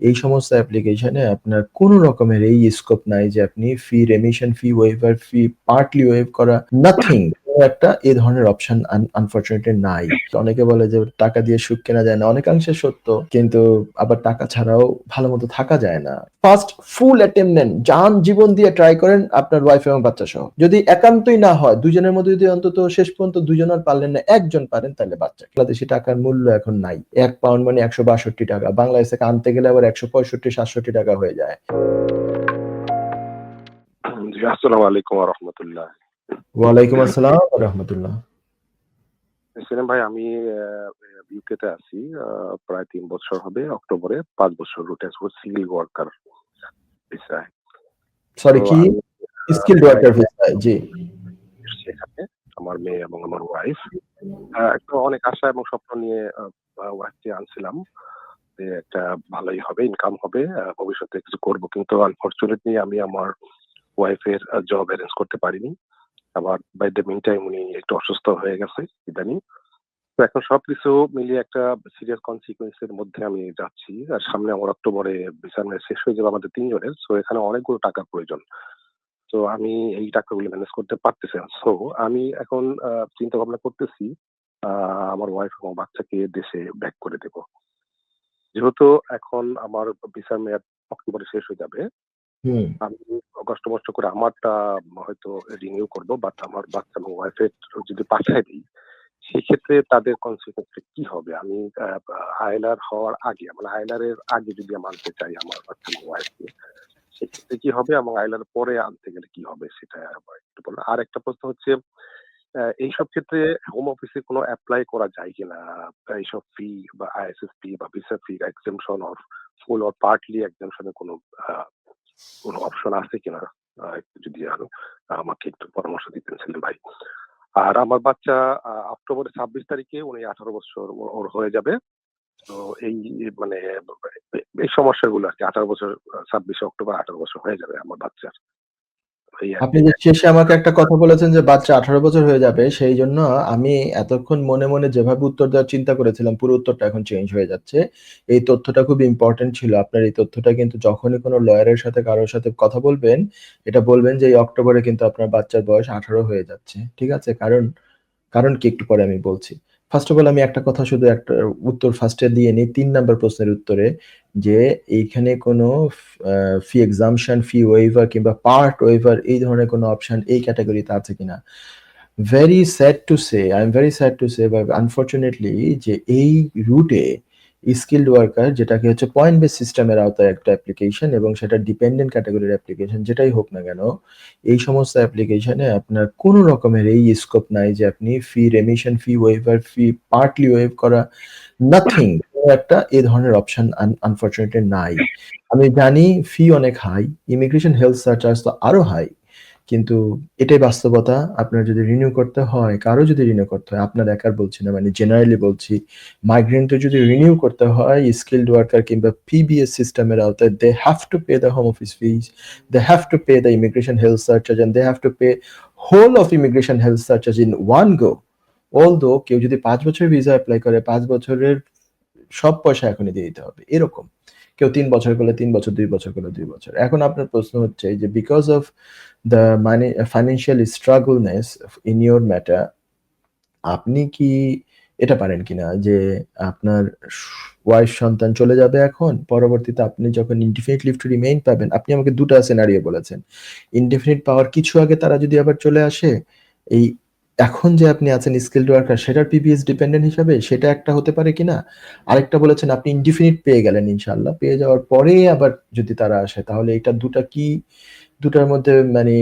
এই সমস্ত অ্যাপ্লিকেশনে আপনার কোনো রকমের এই স্কোপ নাই যে আপনি fee remission fee waiver fee partly waive করা নাথিং একটা এই ধরনের অপশন আনফরচুনেটলি নাই। অনেকে বলে যে টাকা দিয়ে সুখ কেনা যায় না, অনেকাংশে সত্য। কিন্তু আবার টাকা ছাড়াও ভালো মতো থাকা যায় না। ফার্স্ট ফুল অ্যাটেম্প নেন, যান জীবন দিয়ে ট্রাই করেন আপনার ওয়াইফ এবং বাচ্চা সহ। যদি একান্তই না হয়, দুজনের মধ্যে যদি অন্তত শেষ পর্যন্ত দুজন আর পারলেন না, একজন পারেন, তাহলে বাচ্চা। বাংলাদেশি টাকার মূল্য এখন নাই। এক পাউন্ড মানে একশো বাষট্টি টাকা। বাংলাদেশ থেকে আনতে গেলে আবার একশো পঁয়ষট্টি, সাতষট্টি টাকা হয়ে যায়। আসসালামু আলাইকুম রহমতুল্লাহ। ওয়ালাইকুম আসসালাম রহমতুল্লাহ। সেলিম ভাই আমি ইউকেতে আছি প্রায় তিন বছর হবে অক্টোবরে পাঁচ বছর রুটে সিভিল ওয়ার্কার ভিসায় সরি কি? স্কিল ওয়ার্কার ভিসা জি। এসেছি এখানে আমার মেয়ে এবং আমার ওয়াইফ একটা অনেক আশা এবং স্বপ্ন নিয়ে ওয়াইফকে আনছিলাম যে একটা ভালোই হবে ইনকাম হবে ভবিষ্যতে কিছু করব। কিন্তু আনফরচুনেটলি আমি আমার ওয়াইফের জব অ্যারেঞ্জ করতে পারিনি। আবার বাই দ্য মিন টাইম উনি একটু অসুস্থ হয়ে গেছে, ইদানিং। তো এখন সবকিছু মিলিয়ে একটা সিরিয়াস কনসিকুয়েন্সের মধ্যে আমি যাচ্ছি। আর সামনে আমার অক্টোবরে বিচার শেষ হয়ে যাবে আমাদের তিনজনের। সো এখানে অনেকগুলো টাকার প্রয়োজন। তো আমি এই টাকাগুলো ম্যানেজ করতে পারতেছি সো আমি এখন চিন্তা ভাবনা করতেছি আমার ওয়াইফ এবং বাচ্চাকে দেশে ব্যাক করে দেব। যেহেতু এখন আমার ভিসার মেয়াদ অক্টোবরে শেষ হয়ে যাবে আমি কষ্ট মষ্ট করে আমারটা, হয়তো রিনিউ করব বাট আমার বাচ্চা এবং ওয়াইফের যদি পাঠায় দিই, সেক্ষেত্রে তাদের কনসিকুয়েন্স কি হবে? আমি আইলার হওয়ার আগে মানে আইলারের আগে যদি আমি আনতে চাই আমার বাচ্চা এবং ওয়াইফকে সেক্ষেত্রে কি হবে? এবং আইলার পরে আনতে গেলে কি হবে সেটা একটু বলুন। আর একটা প্রশ্ন হচ্ছে এইসব ক্ষেত্রে হোম অফিসে কোনো অ্যাপ্লাই করা যায় কিনা এইসব ফি বা আইএসএস ফি বা visa fee exemption or full or partly এক্সামশনের কোনো কোনো অপশন আছে কিনা একটু যদি আরও, আমাকে একটু পরামর্শ দিতেন ছিলেন ভাই আর আমার বাচ্চা অক্টোবরের ছাব্বিশ তারিখে উনি আঠারো বছর ওর হয়ে যাবে তো এই মানে এই সমস্যাগুলো আর কি, আঠারো বছর, ছাব্বিশে অক্টোবর আঠারো বছর হয়ে যাবে আমার বাচ্চার। আপনি যে শেষে আমাকে একটা কথা বলেছেন যে বাচ্চা আঠারো বছর হয়ে যাবে, সেই জন্য আমি এতক্ষণ মনে মনে যেভাবে উত্তর দেওয়ার চিন্তা করেছিলাম, পুরো উত্তরটা এখন চেঞ্জ হয়ে যাচ্ছে। এই তথ্যটা খুব ইম্পর্টেন্ট ছিল। আপনার এই তথ্যটা কিন্তু যখনই কোনো লয়ারের সাথে, কারোর সাথে কথা বলবেন, এটা বলবেন যে এই অক্টোবরে কিন্তু আপনার বাচ্চার বয়স আঠারো হয়ে যাচ্ছে। ঠিক আছে? কারণ কারণ কি একটু পরে আমি বলছি। ফার্স্ট অফ অল আমি একটা কথা শুধু একটা উত্তর ফার্স্টে দিয়ে নিই, তিন নাম্বার প্রশ্নের উত্তরে যে এইখানে কোনো ফি এক্সামশন ফি ওয়েভার কিংবা পার্ট ওয়েভার এই ধরনের কোনো অপশন এই ক্যাটাগরিতে আছে কিনা? Very sad to say I am very sad to say বা আনফর্চুনেটলি যে এই রুটে স্কিল্ড ওয়ার্কার যেটাকে হচ্ছে পয়েন্ট বেস সিস্টেমের আওতায় একটা অ্যাপ্লিকেশন এবং সেটা ডিপেন্ডেন্ট ক্যাটাগরির অ্যাপ্লিকেশন যেটাই হোক না কেন, এই সমস্ত অ্যাপ্লিকেশনে আপনার কোনো রকমের এই স্কোপ নাই যে আপনি fee remission fee waiver fee partly waive করা নাথিং একটা এ ধরনের অপশন আনফর্চুনেটলি নাই। আমি জানি ফি অনেক হাই ইমিগ্রেশন হেলথ সার্চার্জ তো আরও হাই কিন্তু এটাই বাস্তবতা। আপনার যদি রিনিউ করতে হয়, কারও যদি রিনিউ করতে হয়, আপনার একার বলছি না মানে জেনারেলি বলছি মাইগ্রেন্টের যদি রিনিউ করতে হয় স্কিল্ড ওয়ার্কার কিংবা পিবিএস সিস্টেমের আওতায় they have to pay the home office fees they have to pay the immigration health surcharge and they have to pay whole of immigration health surcharge in one go. Although, কেউ যদি পাঁচ বছর visa apply করে, পাঁচ বছরের সব পয়সা এখনই দিয়ে দিতে হবে। এরকম। কেউ তিন বছর করলে তিন বছর, দুই বছর করলে দুই বছর। এখন আপনার প্রশ্ন হচ্ছে যে বিকজ অফ দ্য মানে financial struggleness in your matter আপনি কি এটা পারেন কিনা? যে আপনার ওয়াইফ সন্তান চলে যাবে এখন, পরবর্তীতে আপনি যখন ইনডিফিনিট লিভ টু রিমেইন পাবেন, আপনি আমাকে দুটো সিনারিও বলেছেন। ইনডিফিনিট পাওয়ার কিছু আগে তারা যদি আবার চলে আসে, এই এখন যে আপনি আছেন স্কিল্ড ওয়ার্কার সেটার পিপিএস ডিপেন্ডেন্ট হিসাবে সেটা একটা হতে পারে কিনা? আরেকটা বলেছেন আপনি ইনডিফিনিট পেয়ে গেলেন ইনশাল্লাহ পেয়ে যাওয়ার পরে আবার যদি তারা আসে, তাহলে এটা দুটা কি, দুটার মধ্যে মানে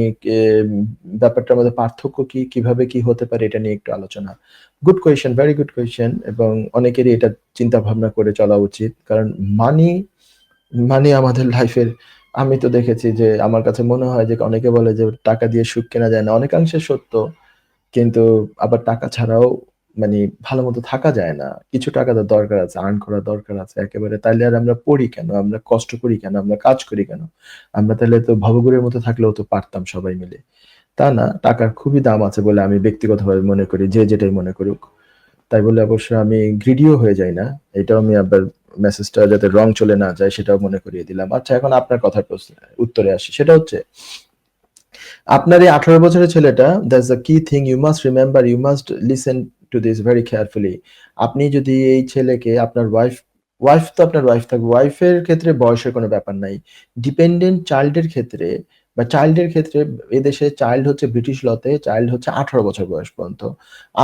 ব্যাপারটার মধ্যে পার্থক্য কি, কীভাবে কি হতে পারে এটা নিয়ে একটু আলোচনা। Good question very good question এবং অনেকেরই এটা চিন্তা ভাবনা করে চলা উচিত। কারণ মানি মানি আমাদের লাইফের আমি তো দেখেছি যে আমার কাছে মনে হয় যে অনেকে বলে যে টাকা দিয়ে সুখ কেনা যায় না। অনেকাংশে সত্য। কিন্তু আবার টাকা ছাড়াও মানে ভালো মতো থাকা যায় না। কিছু টাকা তো দরকার আছে আর্ন করা দরকার আছে। একেবারে তাইলে আর আমরা পড়ি কেন? আমরা কষ্ট করি কেন? আমরা কাজ করি কেন? আমরা তাহলে তো ভবগুরের মতো থাকলেও তো পারতাম সবাই মিলে। তা না, টাকার খুবই দাম আছে বলে আমি ব্যক্তিগতভাবে মনে করি, যে যেটাই মনে করুক। তাই বলে অবশ্য আমি গ্রিডিও হয়ে যাই না। এটাও আমি আবার মেসেজটা যাতে রং চলে না যায়, সেটাও মনে করিয়ে দিলাম। আচ্ছা এখন আপনার কথার প্রশ্ন, উত্তরে আসি। সেটা হচ্ছে আপনার এই আঠারো বছরের ছেলেটা that's the key thing you must remember you must listen to this very carefully আপনি যদি এই ছেলেকে আপনার ওয়াইফ ওয়াইফ তো আপনার ওয়াইফ থাকবে ওয়াইফের ক্ষেত্রে বয়সের কোনো ব্যাপার নাই। ডিপেন্ডেন্ট চাইল্ডের ক্ষেত্রে বা চাইল্ডের ক্ষেত্রে এদেশে চাইল্ড হচ্ছে ব্রিটিশ লতে চাইল্ড হচ্ছে আঠারো বছর বয়স পর্যন্ত।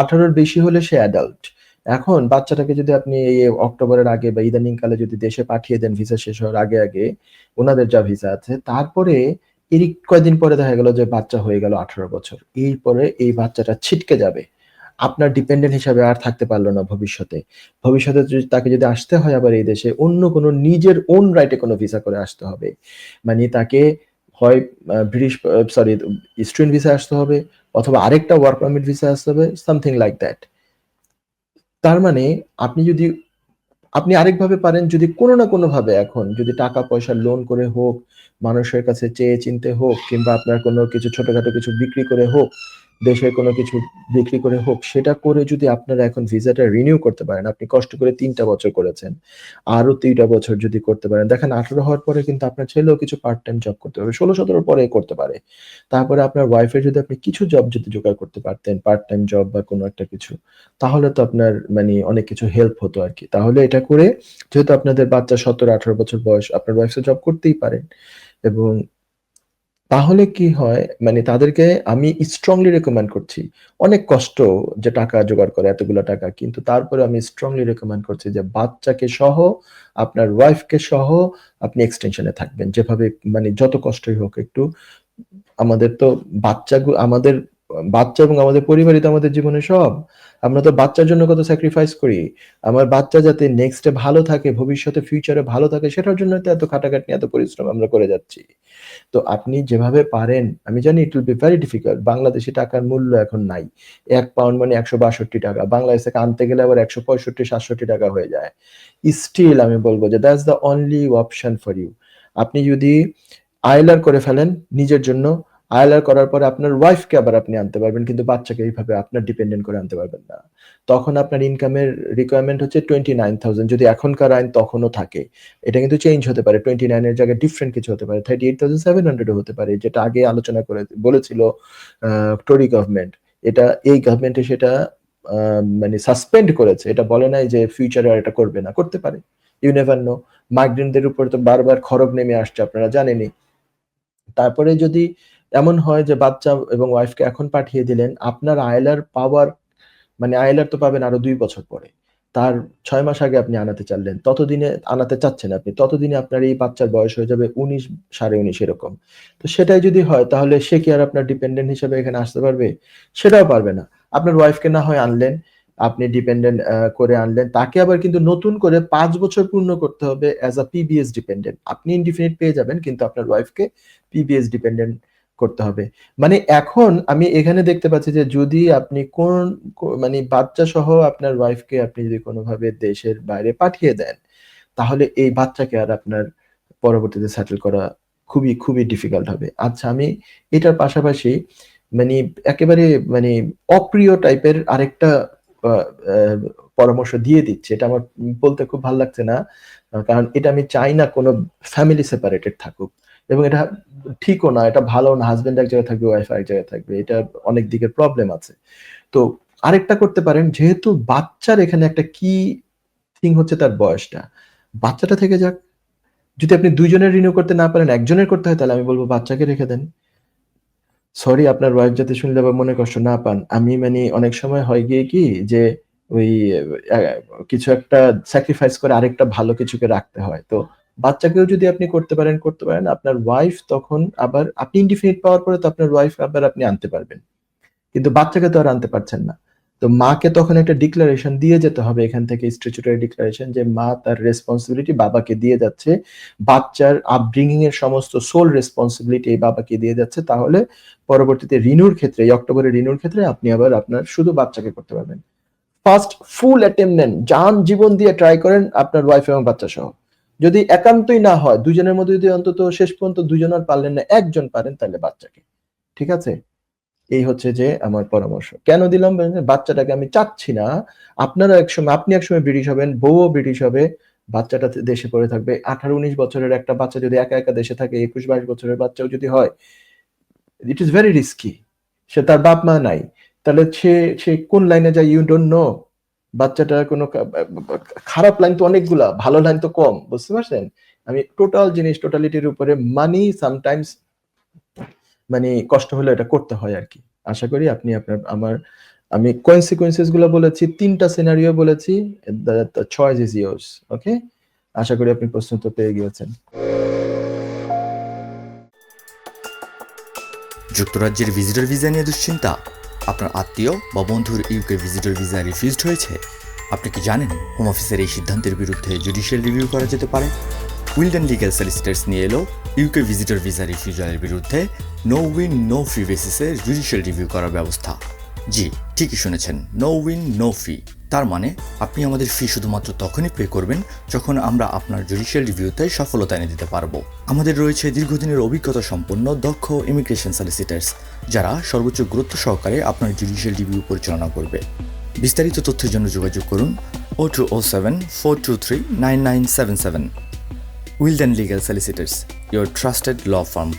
আঠারোর বেশি হলে সে অ্যাডাল্ট এখন বাচ্চাটাকে যদি আপনি এই অক্টোবরের আগে বা ইদানিং কালে যদি দেশে পাঠিয়ে দেন ভিসা শেষ হওয়ার আগে আগে, ওনাদের যা ভিসা আছে, তারপরে এরই কয়দিন পরে দেখা গেল যে বাচ্চা হয়ে গেল আঠারো বছর। এরপরে এই বাচ্চাটা ছিটকে যাবে। আপনার ডিপেন্ডেন্ট হিসাবে আর থাকতে পারল না ভবিষ্যতে। ভবিষ্যতে যদি তাকে যদি আসতে হয় আবার এই দেশে, অন্য কোনো নিজের ওন রাইটে কোনো ভিসা করে আসতে হবে। মানে তাকে হয় ব্রিটিশ সরি স্টুডেন্ট ভিসা আসতে হবে অথবা আরেকটা ওয়ার্ক পারমিট ভিসা আসতে হবে সামথিং লাইক দ্যাট তার মানে আপনি যদি আপনি আরেকভাবে পারেন যদি কোনো না কোনো ভাবে এখন, যদি টাকা পয়সা লোন করে হোক, মানুষের কাছে চেয়ে চিনতে হোক, কিংবা আপনার কোনো কিছু ছোটখাটো কিছু বিক্রি করে হোক দেশের কোনো কিছু বিক্রি করে হোক, সেটা করে যদি আপনারা এখন ভিসাটা রিনিউ করতে পারেন, আপনি কষ্ট করে তিনটা বছর করেছেন আরও তিনটা বছর যদি করতে পারেন। দেখেন, আঠারো হওয়ার পরে কিন্তু আপনার ছেলেও কিছু পার্ট টাইম জব করতে পারবে, ষোলো সতেরোর পরে করতে পারে। তারপরে আপনার ওয়াইফের যদি আপনি কিছু জব যদি জোগাড় করতে পারতেন পার্ট টাইম জব বা কোনো একটা কিছু, তাহলে তো আপনার মানে অনেক কিছু হেল্প হতো আর কি। তাহলে এটা করে যেহেতু আপনাদের বাচ্চা সতেরো আঠারো বছর বয়স, আপনার ওয়াইফ জব করতেই পারেন। এবং তাহলে কি হয়? মানে তাদেরকে আমি স্ট্রংলি রেকমেন্ড করছি। অনেক কষ্ট যে টাকা জোগাড় করে এতগুলো টাকা, কিন্তু তারপরে আমি স্ট্রংলি রেকমেন্ড করছি যে বাচ্চাকে সহ, আপনার ওয়াইফকে সহ আপনি এক্সটেনশনে থাকবেন। যেভাবে মানে যত কষ্টই হোক একটু, আমাদের তো বাচ্চাগুলো আমাদের বাচ্চা এবং আমাদের পরিবারই তো আমাদের জীবনে সব। আমরা তো বাচ্চার জন্য কত স্যাক্রিফাইস করি। আমার বাচ্চা যাতে নেক্সটে ভালো থাকে, ভবিষ্যতে ফিউচারে ভালো থাকে, সেটার জন্য তো এত খাটাখাটনি, এত পরিশ্রম আমরা করে যাচ্ছি। তো আপনি যেভাবে পারেন, আমি জানি it will be very difficult Bangladeshi টাকার মূল্য এখন নাই। এক পাউন্ড মানে একশো বাষট্টি টাকা। বাংলাদেশ থেকে আনতে গেলে আবার একশো পঁয়ষট্টি, সাতষট্টি টাকা হয়ে যায়। স্টিল আমি বলব যে that's the only option for you আপনি যদি আইলার করে ফেলেন, নিজের জন্য আইলার করার পরে আপনার ওয়াইফকে আবার আপনি আনতে পারবেন, কিন্তু বাচ্চাকে এইভাবে আপনার ডিপেন্ডেন্ট করে আনতে পারবেন না। তখন আপনার ইনকামের রিকোয়ারমেন্ট হচ্ছে টোয়েন্টি নাইন থাউজেন্ড যদি এখনকার আইন তখনও থাকে, এটা কিন্তু চেঞ্জ হতে পারে। টোয়েন্টি নাইনের জায়গায় ডিফারেন্ট কিছু হতে পারে। থার্টি এইট থাউজেন্ড সেভেন হান্ড্রেডও হতে পারে, যেটা আগে আলোচনা করে বলেছিল টোরি গভর্নমেন্ট এটা, এই গভর্নমেন্টে সেটা মানে সাসপেন্ড করেছে। এটা বলে নাই যে ফিউচারে আর এটা করবে না। করতে পারে। ইউ নেভার নো মাইগ্রেন্টদের উপর তো বারবার খরব নেমে আসছে, আপনারা জানেনই। তারপরে যদি এমন হয় যে বাচ্চা এবং ওয়াইফকে এখন পাঠিয়ে দিলেন, আপনার আয়লার পাওয়ার মানে আয়লার তো পাবেন আরও দুই বছর পরে। তার ছয় মাস আগে আপনি আনাতে চাইলেন, ততদিনে আনাতে চাচ্ছেন আপনি, ততদিনে আপনার এই বাচ্চার বয়স হয়ে যাবে উনিশ, সাড়ে উনিশ এরকম। তো সেটাই যদি হয়, তাহলে সে কি আর আপনার ডিপেন্ডেন্ট হিসেবে এখানে আসতে পারবে? সেটাও পারবে না। আপনার ওয়াইফকে না হয় আনলেন, আপনি ডিপেন্ডেন্ট করে আনলেন, তাকে আবার কিন্তু নতুন করে পাঁচ বছর পূর্ণ করতে হবে অ্যাজ আ পিবিএস ডিপেন্ডেন্ট আপনি ইনডিফিনিট পেয়ে যাবেন, কিন্তু আপনার ওয়াইফকে পিবিএস ডিপেন্ডেন্ট করতে হবে। মানে এখন আমি এখানে দেখতে পাচ্ছি যে যদি আপনি কোন মানে বাচ্চা সহ আপনার ওয়াইফকে আপনি যদি কোনোভাবে দেশের বাইরে পাঠিয়ে দেন, তাহলে এই বাচ্চাকে আর আপনার পরবর্তীতে সেটেল করা খুবই খুবই ডিফিকাল্ট হবে। আচ্ছা আমি এটার পাশাপাশি মানে একেবারে মানে অপ্রিয় টাইপের আরেকটা পরামর্শ দিয়ে দিচ্ছে। এটা আমার বলতে খুব ভালো লাগছে না, কারণ এটা আমি চাই না কোনো ফ্যামিলি সেপারেটেড থাকুক। এবং এটা ঠিকও না, এটা ভালো না হাজবেন্ড এক জায়গায় থাকবে ওয়াইফ এক জায়গায় থাকবে, এটা অনেক দিকের প্রবলেম আছে। তো আরেকটা করতে পারেন, যেহেতু বাচ্চার এখানে একটা কি থিং হচ্ছে তার বয়সটা, বাচ্চাটা থেকে যাক। যদি আপনি দুইজনের রিনিউ করতে না পারেন, একজনের করতে হয়, তাহলে আমি বলব বাচ্চাকে রেখে দেন। সরি আপনার ওয়াইফ যাতে শুনলে বা মনে কষ্ট না পান, আমি মানে অনেক সময় হয় গিয়ে কি, যে ওই কিছু একটা স্যাক্রিফাইস করে আরেকটা ভালো কিছুকে রাখতে হয়। তো বাচ্চাকেও যদি আপনি করতে পারেন করতে পারেন, আপনার ওয়াইফ তখন আবার, আপনি ইনডিফিনিট পাওয়ার পরে তো আপনার ওয়াইফ আবার আপনি আনতে পারবেন। কিন্তু বাচ্চাকে তো আর আনতে পারছেন না। তো মাকে তখন একটা ডিক্লারেশন দিয়ে যেতে হবে এখান থেকে স্ট্যাচুটারি ডিক্লারেশন যে মা তার রেসপন্সিবিলিটি বাবাকে দিয়ে যাচ্ছে। বাচ্চার আপব্রিঙ্গিং এর সমস্ত সোল রেসপন্সিবিলিটি এই বাবাকে দিয়ে যাচ্ছে। তাহলে পরবর্তীতে রিনুর ক্ষেত্রে, এই অক্টোবরে রিনুর ক্ষেত্রে আপনি আবার আপনার শুধু বাচ্চাকে করতে পারবেন। ফার্স্ট ফুল অ্যাটেম্প নেন। যান জীবন দিয়ে ট্রাই করেন আপনার ওয়াইফ এবং বাচ্চা সহ যদি একান্তই না হয় দুজনের মধ্যে যদি অন্তত শেষ পর্যন্ত দুজন আর পারলেন না, একজন পারেন তাহলে বাচ্চাকে। ঠিক আছে? এই হচ্ছে যে আমার পরামর্শ। কেন দিলাম বাচ্চাটাকে আমি চাচ্ছি না, আপনারা একসময়, আপনি একসময় ব্রিটিশ হবেন, বউও ব্রিটিশ হবে, বাচ্চাটা দেশে পড়ে থাকবে। আঠারো উনিশ বছরের একটা বাচ্চা যদি একা একা দেশে থাকে, একুশ বাইশ বছরের বাচ্চাও যদি হয় ইট ইজ ভেরি রিস্কি সে তার বাপ মা নাই। তাহলে সে সে কোন লাইনে যায় ইউ ডোন্ট নো বাচ্চাটার কোনো খারাপ লাইন তো অনেকগুলা, ভালো লাইন তো কম, বুঝতে পারছেন? আমি টোটাল জিনিস টোটালিটির উপরে মানি সামটাইমস মানে কষ্ট হলে এটা করতে হয় আর কি। আশা করি আপনি আপনার, আমার, আমি কনসিকুয়েন্সেসগুলো বলেছি, তিনটা সিনারিও বলেছি চয়েস ইজ ইয়ার্স ওকে আশা করি আপনি প্রশ্ন তো পেয়ে গিয়েছেন। যুক্তরাজ্যের ভিজিটর ভিসা নিয়ে দুশ্চিন্তা। আপনার আত্মীয় বা বন্ধুর ইউকে ভিজিটর ভিসা রিফিউজড হয়েছে? আপনি কি জানেন হোম অফিসের এই সিদ্ধান্তের বিরুদ্ধে জুডিশিয়াল রিভিউ করা যেতে পারে? উইলডেন লিগ্যাল সলিসিটার্স নিয়ে এলো ইউকে ভিজিটর ভিসা রিফিউজালের বিরুদ্ধে নো উইন নো ফি বেসিসে জুডিশিয়াল রিভিউ করার ব্যবস্থা। জি, ঠিকই শুনেছেন নো উইন নো ফি তার মানে আপনি আমাদের ফি শুধুমাত্র তখনই পে করবেন যখন আমরা আপনার জুডিশিয়াল রিভিউতে সফলতা এনে দিতে পারব। আমাদের রয়েছে দীর্ঘদিনের অভিজ্ঞতা সম্পন্ন দক্ষ ইমিগ্রেশন সলিসিটার্স যারা সর্বোচ্চ গুরুত্ব সহকারে আপনার জুডিশিয়াল রিভিউ পরিচালনা করবে। বিস্তারিত তথ্যের জন্য যোগাযোগ করুন O two O seven four two three nine nine seven seven Wilden legal solicitors your trusted law firm